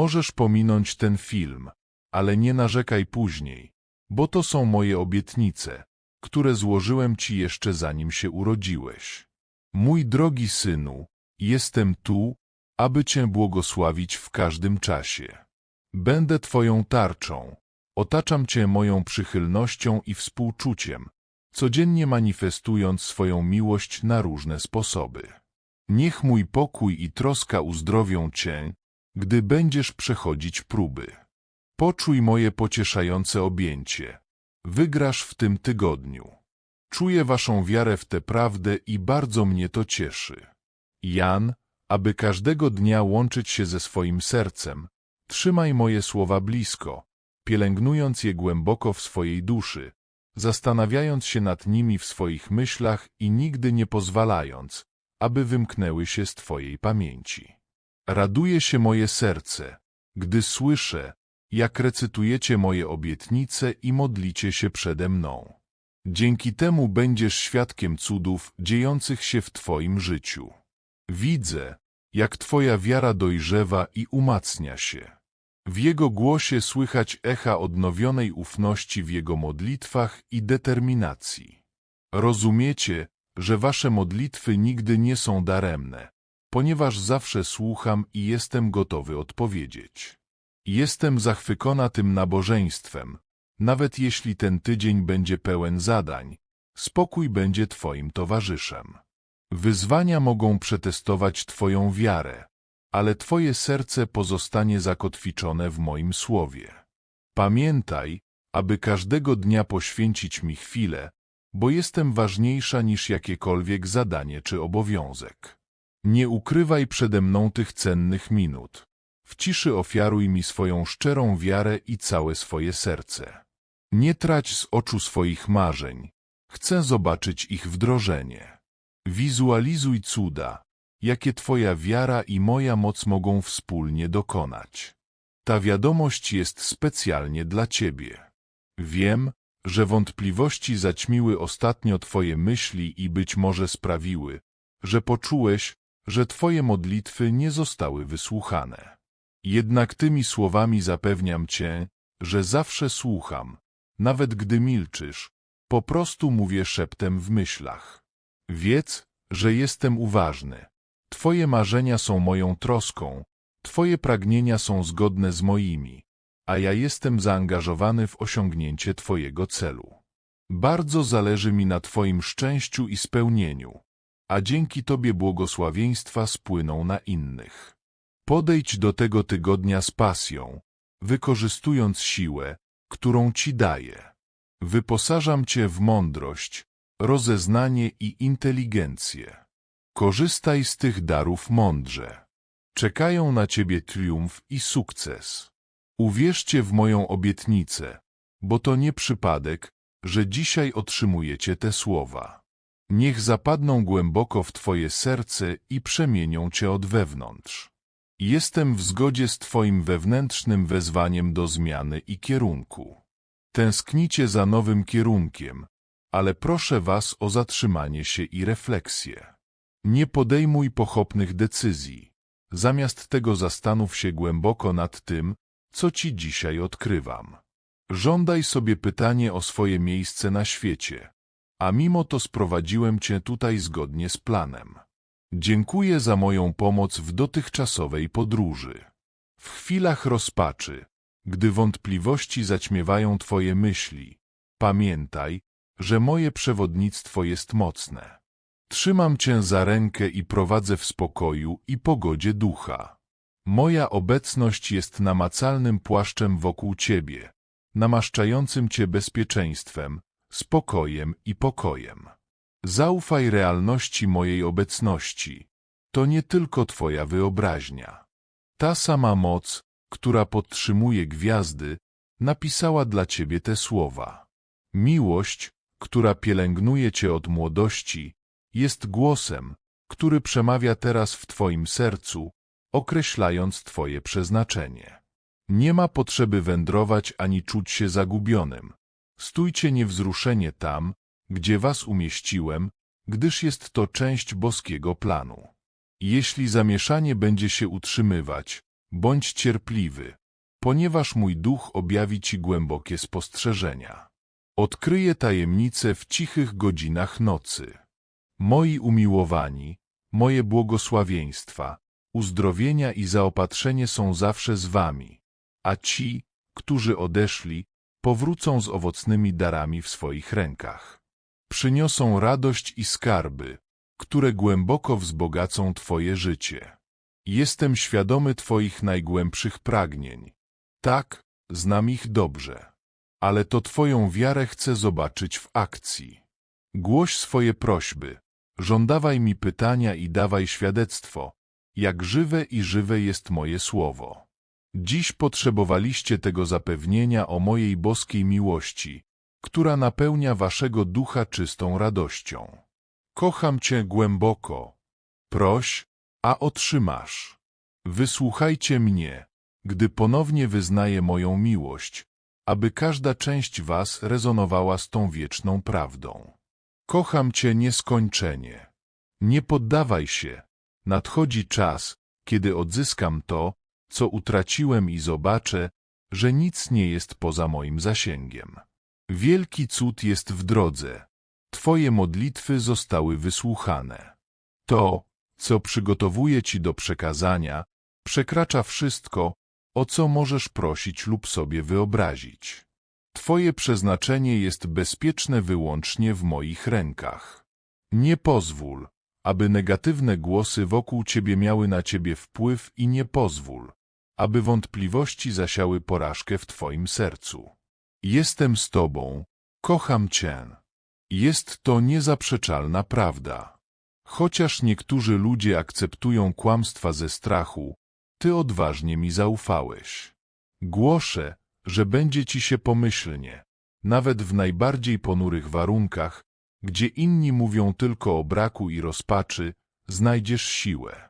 Możesz pominąć ten film, ale nie narzekaj później, bo to są moje obietnice, które złożyłem ci jeszcze zanim się urodziłeś. Mój drogi synu, jestem tu, aby cię błogosławić w każdym czasie. Będę twoją tarczą, otaczam cię moją przychylnością i współczuciem, codziennie manifestując swoją miłość na różne sposoby. Niech mój pokój i troska uzdrowią cię, gdy będziesz przechodzić próby. Poczuj moje pocieszające objęcie. Wygrasz w tym tygodniu. Czuję waszą wiarę w tę prawdę i bardzo mnie to cieszy. Jan, aby każdego dnia łączyć się ze swoim sercem, trzymaj moje słowa blisko, pielęgnując je głęboko w swojej duszy, zastanawiając się nad nimi w swoich myślach i nigdy nie pozwalając, aby wymknęły się z Twojej pamięci. Raduje się moje serce, gdy słyszę, jak recytujecie moje obietnice i modlicie się przede mną. Dzięki temu będziesz świadkiem cudów dziejących się w Twoim życiu. Widzę, jak Twoja wiara dojrzewa i umacnia się. W Jego głosie słychać echa odnowionej ufności w Jego modlitwach i determinacji. Rozumiecie, że Wasze modlitwy nigdy nie są daremne, ponieważ zawsze słucham i jestem gotowy odpowiedzieć. Jestem zachwycona tym nabożeństwem, nawet jeśli ten tydzień będzie pełen zadań, spokój będzie Twoim towarzyszem. Wyzwania mogą przetestować Twoją wiarę, ale Twoje serce pozostanie zakotwiczone w moim słowie. Pamiętaj, aby każdego dnia poświęcić mi chwilę, bo jestem ważniejsza niż jakiekolwiek zadanie czy obowiązek. Nie ukrywaj przede mną tych cennych minut. W ciszy ofiaruj mi swoją szczerą wiarę i całe swoje serce. Nie trać z oczu swoich marzeń. Chcę zobaczyć ich wdrożenie. Wizualizuj cuda, jakie Twoja wiara i moja moc mogą wspólnie dokonać. Ta wiadomość jest specjalnie dla Ciebie. Wiem, że wątpliwości zaćmiły ostatnio Twoje myśli i być może sprawiły, że poczułeś, że Twoje modlitwy nie zostały wysłuchane. Jednak tymi słowami zapewniam Cię, że zawsze słucham, nawet gdy milczysz, po prostu mówię szeptem w myślach. Wiedz, że jestem uważny. Twoje marzenia są moją troską, Twoje pragnienia są zgodne z moimi, a ja jestem zaangażowany w osiągnięcie Twojego celu. Bardzo zależy mi na Twoim szczęściu i spełnieniu, a dzięki Tobie błogosławieństwa spłyną na innych. Podejdź do tego tygodnia z pasją, wykorzystując siłę, którą Ci daję. Wyposażam Cię w mądrość, rozeznanie i inteligencję. Korzystaj z tych darów mądrze. Czekają na Ciebie triumf i sukces. Uwierzcie w moją obietnicę, bo to nie przypadek, że dzisiaj otrzymujecie te słowa. Niech zapadną głęboko w Twoje serce i przemienią Cię od wewnątrz. Jestem w zgodzie z Twoim wewnętrznym wezwaniem do zmiany i kierunku. Tęsknicie za nowym kierunkiem, ale proszę Was o zatrzymanie się i refleksję. Nie podejmuj pochopnych decyzji. Zamiast tego zastanów się głęboko nad tym, co Ci dzisiaj odkrywam. Żądaj sobie pytanie o swoje miejsce na świecie, a mimo to sprowadziłem Cię tutaj zgodnie z planem. Dziękuję za moją pomoc w dotychczasowej podróży. W chwilach rozpaczy, gdy wątpliwości zaćmiewają Twoje myśli, pamiętaj, że moje przewodnictwo jest mocne. Trzymam Cię za rękę i prowadzę w spokoju i pogodzie ducha. Moja obecność jest namacalnym płaszczem wokół Ciebie, namaszczającym Cię bezpieczeństwem, spokojem i pokojem. Zaufaj realności mojej obecności. To nie tylko Twoja wyobraźnia. Ta sama moc, która podtrzymuje gwiazdy, napisała dla Ciebie te słowa. Miłość, która pielęgnuje Cię od młodości, jest głosem, który przemawia teraz w Twoim sercu, określając Twoje przeznaczenie. Nie ma potrzeby wędrować ani czuć się zagubionym. Stójcie niewzruszenie tam, gdzie Was umieściłem, gdyż jest to część boskiego planu. Jeśli zamieszanie będzie się utrzymywać, Bądź cierpliwy, ponieważ mój duch objawi ci głębokie spostrzeżenia. Odkryję tajemnice w cichych godzinach nocy. Moi umiłowani, moje błogosławieństwa, uzdrowienia i zaopatrzenie są zawsze z wami, a ci, którzy odeszli, powrócą z owocnymi darami w swoich rękach. Przyniosą radość i skarby, które głęboko wzbogacą Twoje życie. Jestem świadomy Twoich najgłębszych pragnień. Tak, znam ich dobrze. Ale to Twoją wiarę chcę zobaczyć w akcji. Głoś swoje prośby, żądawaj mi pytania i dawaj świadectwo, jak żywe i żywe jest moje słowo. Dziś potrzebowaliście tego zapewnienia o mojej boskiej miłości, która napełnia waszego ducha czystą radością. Kocham cię głęboko. Proś, a otrzymasz. Wysłuchajcie mnie, gdy ponownie wyznaję moją miłość, aby każda część was rezonowała z tą wieczną prawdą. Kocham cię nieskończenie. Nie poddawaj się. Nadchodzi czas, kiedy odzyskam to, co utraciłem i zobaczę, że nic nie jest poza moim zasięgiem. Wielki cud jest w drodze. Twoje modlitwy zostały wysłuchane. To, co przygotowuję Ci do przekazania, przekracza wszystko, o co możesz prosić lub sobie wyobrazić. Twoje przeznaczenie jest bezpieczne wyłącznie w moich rękach. Nie pozwól, aby negatywne głosy wokół Ciebie miały na Ciebie wpływ i nie pozwól, aby wątpliwości zasiały porażkę w Twoim sercu. Jestem z Tobą, kocham Cię. Jest to niezaprzeczalna prawda. Chociaż niektórzy ludzie akceptują kłamstwa ze strachu, Ty odważnie mi zaufałeś. Głoszę, że będzie Ci się pomyślnie, nawet w najbardziej ponurych warunkach, gdzie inni mówią tylko o braku i rozpaczy, znajdziesz siłę.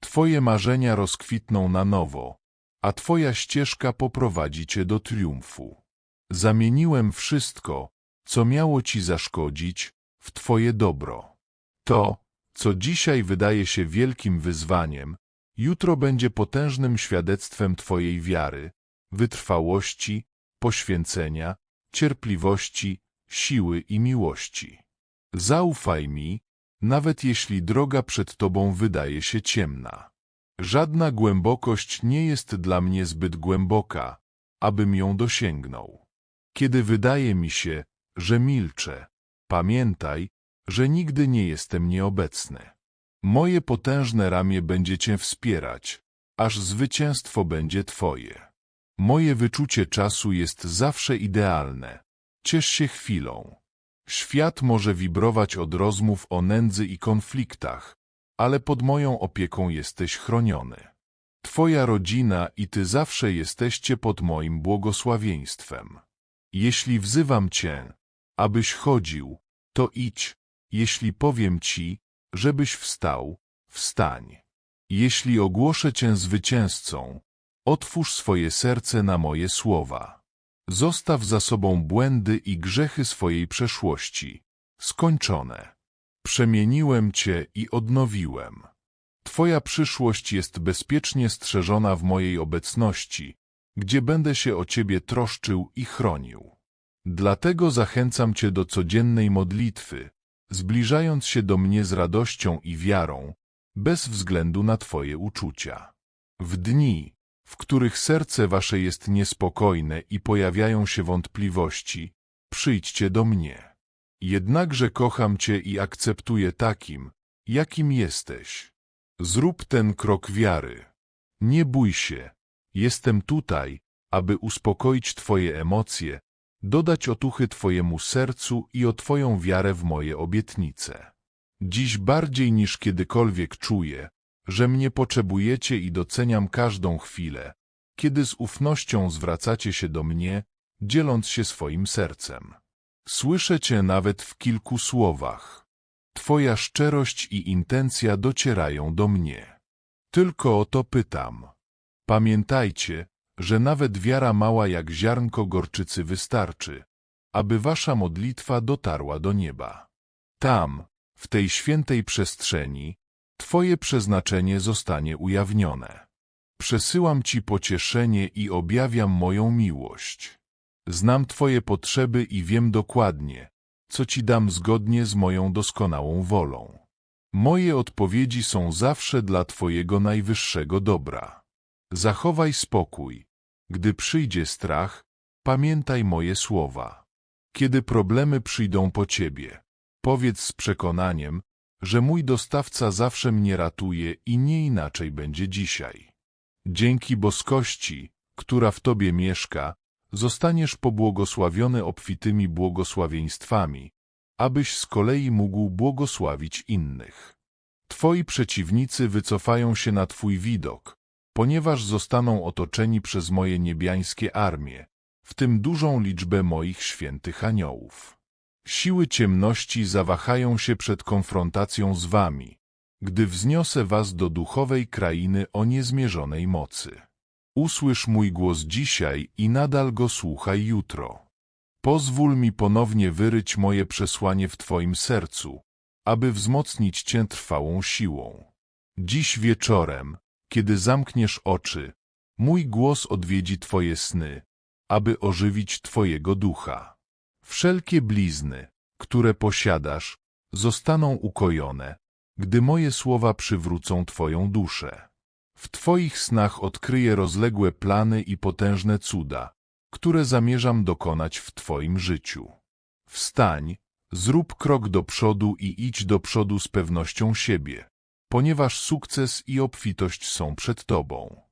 Twoje marzenia rozkwitną na nowo, a Twoja ścieżka poprowadzi Cię do triumfu. Zamieniłem wszystko, co miało Ci zaszkodzić, w Twoje dobro. To, co dzisiaj wydaje się wielkim wyzwaniem, jutro będzie potężnym świadectwem Twojej wiary, wytrwałości, poświęcenia, cierpliwości, siły i miłości. Zaufaj mi, nawet jeśli droga przed Tobą wydaje się ciemna. Żadna głębokość nie jest dla mnie zbyt głęboka, abym ją dosięgnął. Kiedy wydaje mi się, że milczę, pamiętaj, że nigdy nie jestem nieobecny. Moje potężne ramię będzie Cię wspierać, aż zwycięstwo będzie Twoje. Moje wyczucie czasu jest zawsze idealne. Ciesz się chwilą. Świat może wibrować od rozmów o nędzy i konfliktach, ale pod moją opieką jesteś chroniony. Twoja rodzina i Ty zawsze jesteście pod moim błogosławieństwem. Jeśli wzywam Cię, abyś chodził, to idź. Jeśli powiem Ci, żebyś wstał, wstań. Jeśli ogłoszę Cię zwycięzcą, otwórz swoje serce na moje słowa. Zostaw za sobą błędy i grzechy swojej przeszłości. Skończone. Przemieniłem Cię i odnowiłem. Twoja przyszłość jest bezpiecznie strzeżona w mojej obecności, gdzie będę się o Ciebie troszczył i chronił. Dlatego zachęcam Cię do codziennej modlitwy, zbliżając się do mnie z radością i wiarą, bez względu na Twoje uczucia. W dni, w których serce Wasze jest niespokojne i pojawiają się wątpliwości, przyjdźcie do mnie. Jednakże kocham Cię i akceptuję takim, jakim jesteś. Zrób ten krok wiary. Nie bój się. Jestem tutaj, aby uspokoić Twoje emocje, dodać otuchy Twojemu sercu i o Twoją wiarę w moje obietnice. Dziś bardziej niż kiedykolwiek czuję, że mnie potrzebujecie i doceniam każdą chwilę, kiedy z ufnością zwracacie się do mnie, dzieląc się swoim sercem. Słyszę Cię nawet w kilku słowach. Twoja szczerość i intencja docierają do mnie. Tylko o to pytam. Pamiętajcie, że nawet wiara mała jak ziarnko gorczycy wystarczy, aby wasza modlitwa dotarła do nieba. Tam, w tej świętej przestrzeni, Twoje przeznaczenie zostanie ujawnione. Przesyłam Ci pocieszenie i objawiam moją miłość. Znam Twoje potrzeby i wiem dokładnie, co Ci dam zgodnie z moją doskonałą wolą. Moje odpowiedzi są zawsze dla Twojego najwyższego dobra. Zachowaj spokój. Gdy przyjdzie strach, pamiętaj moje słowa. Kiedy problemy przyjdą po Ciebie, powiedz z przekonaniem, że mój dostawca zawsze mnie ratuje i nie inaczej będzie dzisiaj. Dzięki boskości, która w Tobie mieszka, zostaniesz pobłogosławiony obfitymi błogosławieństwami, abyś z kolei mógł błogosławić innych. Twoi przeciwnicy wycofają się na Twój widok, ponieważ zostaną otoczeni przez moje niebiańskie armie, w tym dużą liczbę moich świętych aniołów. Siły ciemności zawahają się przed konfrontacją z wami, gdy wzniosę was do duchowej krainy o niezmierzonej mocy. Usłysz mój głos dzisiaj i nadal go słuchaj jutro. Pozwól mi ponownie wyryć moje przesłanie w Twoim sercu, aby wzmocnić Cię trwałą siłą. Dziś wieczorem, kiedy zamkniesz oczy, mój głos odwiedzi Twoje sny, aby ożywić Twojego ducha. Wszelkie blizny, które posiadasz, zostaną ukojone, gdy moje słowa przywrócą Twoją duszę. W Twoich snach odkryję rozległe plany i potężne cuda, które zamierzam dokonać w Twoim życiu. Wstań, zrób krok do przodu i idź do przodu z pewnością siebie, ponieważ sukces i obfitość są przed Tobą.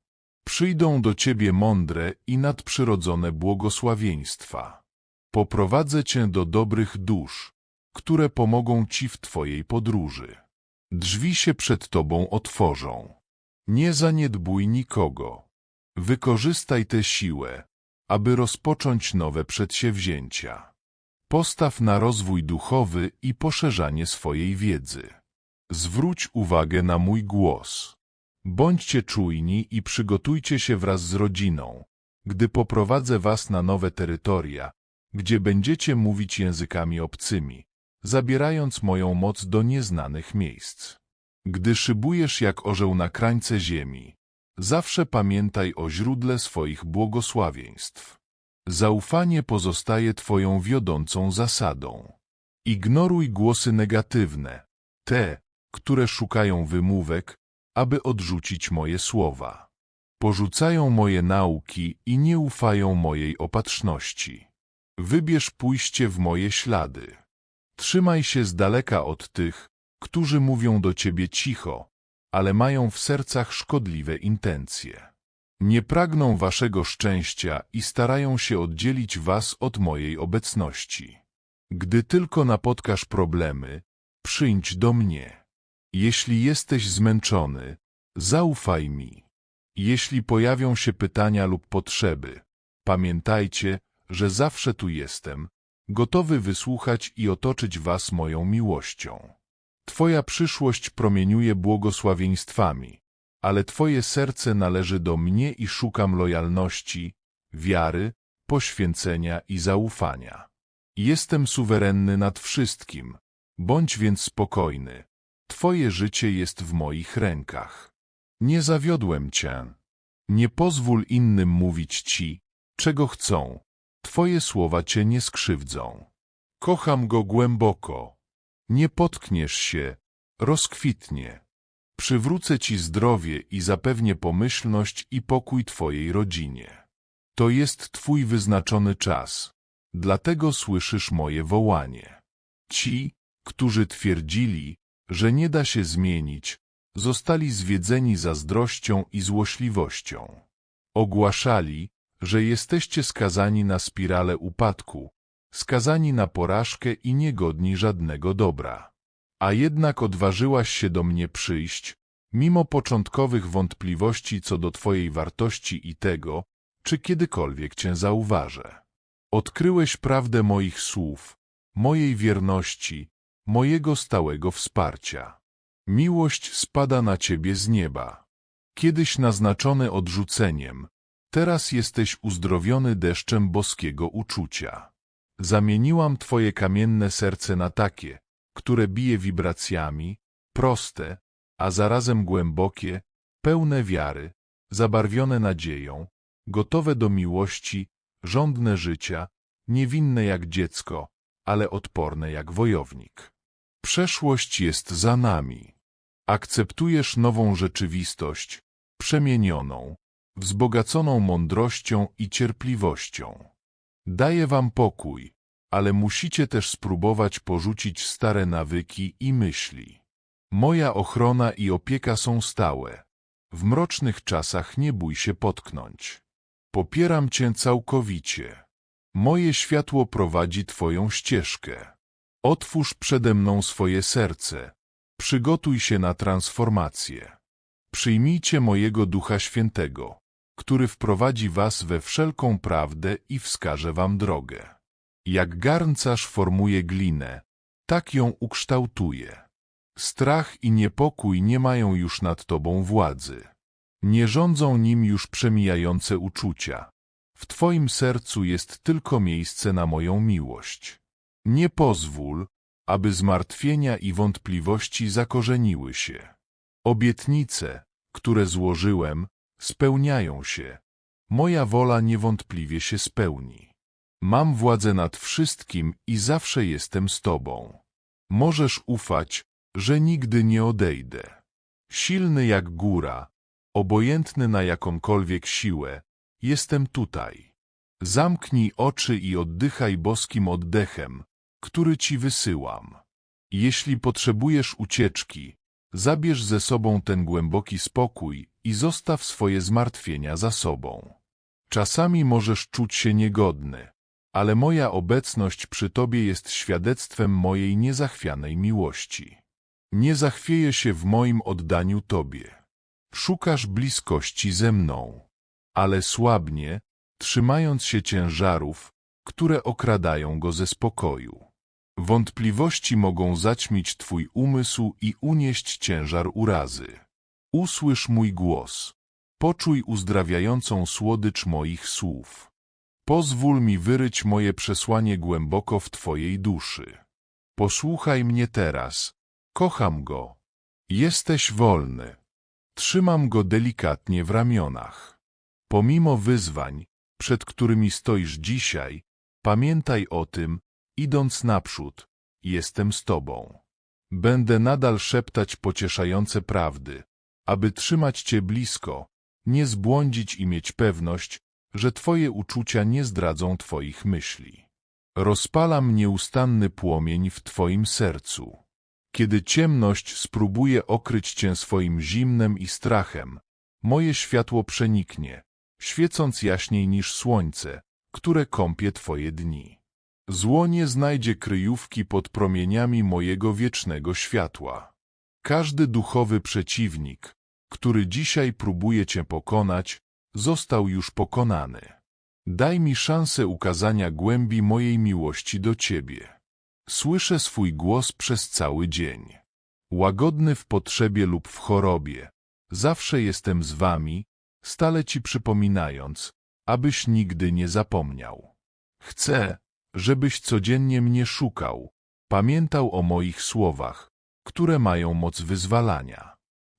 Przyjdą do Ciebie mądre i nadprzyrodzone błogosławieństwa. Poprowadzę Cię do dobrych dusz, które pomogą Ci w Twojej podróży. Drzwi się przed Tobą otworzą. Nie zaniedbuj nikogo. Wykorzystaj tę siłę, aby rozpocząć nowe przedsięwzięcia. Postaw na rozwój duchowy i poszerzanie swojej wiedzy. Zwróć uwagę na mój głos. Bądźcie czujni i przygotujcie się wraz z rodziną, gdy poprowadzę was na nowe terytoria, gdzie będziecie mówić językami obcymi, zabierając moją moc do nieznanych miejsc. Gdy szybujesz jak orzeł na krańce ziemi, zawsze pamiętaj o źródle swoich błogosławieństw. Zaufanie pozostaje twoją wiodącą zasadą. Ignoruj głosy negatywne, te, które szukają wymówek, aby odrzucić moje słowa. Porzucają moje nauki i nie ufają mojej opatrzności. Wybierz pójście w moje ślady. Trzymaj się z daleka od tych, którzy mówią do ciebie cicho, ale mają w sercach szkodliwe intencje. Nie pragną waszego szczęścia i starają się oddzielić was od mojej obecności. Gdy tylko napotkasz problemy, przyjdź do mnie. Jeśli jesteś zmęczony, zaufaj mi. Jeśli pojawią się pytania lub potrzeby, pamiętajcie, że zawsze tu jestem, gotowy wysłuchać i otoczyć was moją miłością. Twoja przyszłość promieniuje błogosławieństwami, ale Twoje serce należy do mnie i szukam lojalności, wiary, poświęcenia i zaufania. Jestem suwerenny nad wszystkim, bądź więc spokojny. Twoje życie jest w moich rękach. Nie zawiodłem Cię. Nie pozwól innym mówić Ci, czego chcą. Twoje słowa Cię nie skrzywdzą. Kocham Go głęboko. Nie potkniesz się, rozkwitnie. Przywrócę Ci zdrowie i zapewnię pomyślność i pokój Twojej rodzinie. To jest Twój wyznaczony czas, dlatego słyszysz moje wołanie. Ci, którzy twierdzili, że nie da się zmienić, zostali zwiedzeni zazdrością i złośliwością. Ogłaszali, że jesteście skazani na spiralę upadku, skazani na porażkę i niegodni żadnego dobra. A jednak odważyłaś się do mnie przyjść, mimo początkowych wątpliwości co do Twojej wartości i tego, czy kiedykolwiek Cię zauważę. Odkryłeś prawdę moich słów, mojej wierności, mojego stałego wsparcia. Miłość spada na Ciebie z nieba. Kiedyś naznaczony odrzuceniem, teraz jesteś uzdrowiony deszczem boskiego uczucia. Zamieniłam Twoje kamienne serce na takie, które bije wibracjami, proste, a zarazem głębokie, pełne wiary, zabarwione nadzieją, gotowe do miłości, żądne życia, niewinne jak dziecko, ale odporne jak wojownik. Przeszłość jest za nami. Akceptujesz nową rzeczywistość, przemienioną, wzbogaconą mądrością i cierpliwością. Daję wam pokój, ale musicie też spróbować porzucić stare nawyki i myśli. Moja ochrona i opieka są stałe. W mrocznych czasach nie bój się potknąć. Popieram cię całkowicie. Moje światło prowadzi twoją ścieżkę. Otwórz przede mną swoje serce. Przygotuj się na transformację. Przyjmijcie mojego Ducha Świętego, który wprowadzi was we wszelką prawdę i wskaże wam drogę. Jak garncarz formuje glinę, tak ją ukształtuje. Strach i niepokój nie mają już nad tobą władzy. Nie rządzą nim już przemijające uczucia. W twoim sercu jest tylko miejsce na moją miłość. Nie pozwól, aby zmartwienia i wątpliwości zakorzeniły się. Obietnice, które złożyłem, spełniają się. Moja wola niewątpliwie się spełni. Mam władzę nad wszystkim i zawsze jestem z Tobą. Możesz ufać, że nigdy nie odejdę. Silny jak góra, obojętny na jakąkolwiek siłę, jestem tutaj. Zamknij oczy i oddychaj boskim oddechem, który Ci wysyłam. Jeśli potrzebujesz ucieczki, zabierz ze sobą ten głęboki spokój i zostaw swoje zmartwienia za sobą. Czasami możesz czuć się niegodny, ale moja obecność przy Tobie jest świadectwem mojej niezachwianej miłości. Nie zachwieję się w moim oddaniu Tobie. Szukasz bliskości ze mną, ale słabnie, trzymając się ciężarów, które okradają go ze spokoju. Wątpliwości mogą zaćmić Twój umysł i unieść ciężar urazy. Usłysz mój głos. Poczuj uzdrawiającą słodycz moich słów. Pozwól mi wyryć moje przesłanie głęboko w Twojej duszy. Posłuchaj mnie teraz. Kocham go. Jesteś wolny. Trzymam go delikatnie w ramionach. Pomimo wyzwań, przed którymi stoisz dzisiaj, pamiętaj o tym, idąc naprzód, jestem z Tobą. Będę nadal szeptać pocieszające prawdy, aby trzymać Cię blisko, nie zbłądzić i mieć pewność, że Twoje uczucia nie zdradzą Twoich myśli. Rozpalam nieustanny płomień w Twoim sercu. Kiedy ciemność spróbuje okryć Cię swoim zimnem i strachem, moje światło przeniknie, świecąc jaśniej niż słońce, które kąpie Twoje dni. Zło nie znajdzie kryjówki pod promieniami mojego wiecznego światła. Każdy duchowy przeciwnik, który dzisiaj próbuje Cię pokonać, został już pokonany. Daj mi szansę ukazania głębi mojej miłości do Ciebie. Słyszę swój głos przez cały dzień. Łagodny w potrzebie lub w chorobie. Zawsze jestem z Wami, stale Ci przypominając, abyś nigdy nie zapomniał. Chcę, żebyś codziennie mnie szukał, pamiętał o moich słowach, które mają moc wyzwalania.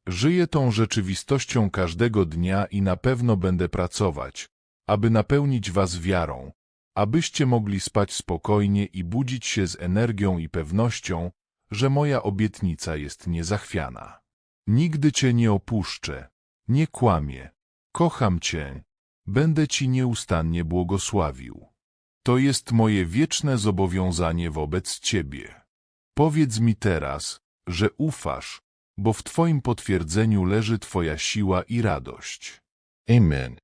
Żyję tą rzeczywistością każdego dnia i na pewno będę pracować, aby napełnić was wiarą, abyście mogli spać spokojnie i budzić się z energią i pewnością, że moja obietnica jest niezachwiana. Nigdy cię nie opuszczę, nie kłamię, kocham cię, będę ci nieustannie błogosławił. To jest moje wieczne zobowiązanie wobec ciebie. Powiedz mi teraz, że ufasz, bo w Twoim potwierdzeniu leży Twoja siła i radość. Amen.